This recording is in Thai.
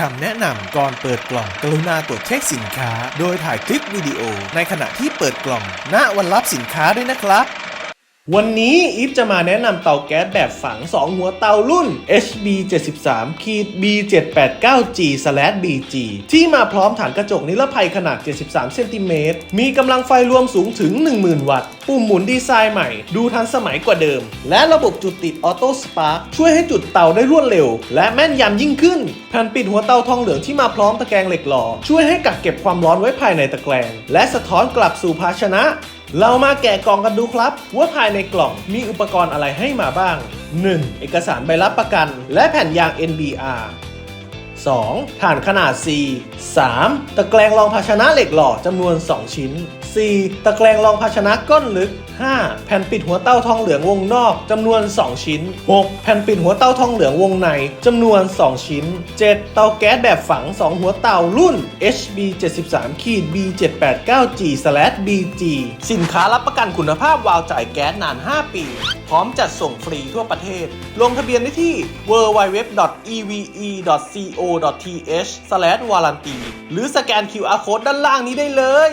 คำแนะนำก่อนเปิดกล่องกรุณาตรวจเช็คสินค้า โดยถ่ายคลิปวิดีโอในขณะที่เปิดกล่อง ณวันรับสินค้าด้วยนะครับ วันนี้อีฟจะมาแนะนำเตาแก๊สแบบฝัง 2 หัวเตารุ่น HB 73 B 789 G BG ที่มาพร้อมฐานกระจกนิรภัยขนาด 73 เซนติเมตร มีกำลังไฟรวมสูงถึง 10,000 วัตต์ ปุ่มหมุนดีไซน์ใหม่ ดูทันสมัยกว่าเดิม และระบบจุดติดออโต้สปาร์คช่วยให้จุดเตาได้รวดเร็ว และแม่นยำยิ่งขึ้น แผ่นปิดหัวเตาทองเหลืองที่มาพร้อมตะแกรงเหล็กหล่อช่วยให้กักเก็บความร้อนไว้ภายในตะแกรงและสะท้อนกลับสู่ภาชนะ เรามาแกะกล่องกันดูครับ ว่าภายในกล่องมีอุปกรณ์อะไรให้มาบ้าง 1. เอกสารใบรับประกัน และแผ่นยาง NBR 2. ฐานขนาด C 3. ตะแกรงรองภาชนะเหล็กหล่อจำนวน 2 ชิ้น 4. ตะแกรงรองภาชนะก้นลึก 5. แผ่นปิดหัวเต้าทองเหลืองวงนอกจำนวน 2 ชิ้น 6. แผ่นปิดหัวเต้าทองเหลืองวงในจำนวน 2 ชิ้น 7. เตาแก๊สแบบฝัง 2 หัวเตารุ่น HB 73ขีด B 789 G BG สินค้ารับประกันคุณภาพวาวจ่ายแก๊สนาน 5 ปี พร้อมจัดส่งฟรีทั่วประเทศ ลงทะเบียนได้ที่ www.eve.co go.th/warranty หรือสแกน QR code ด้านล่างนี้ได้เลย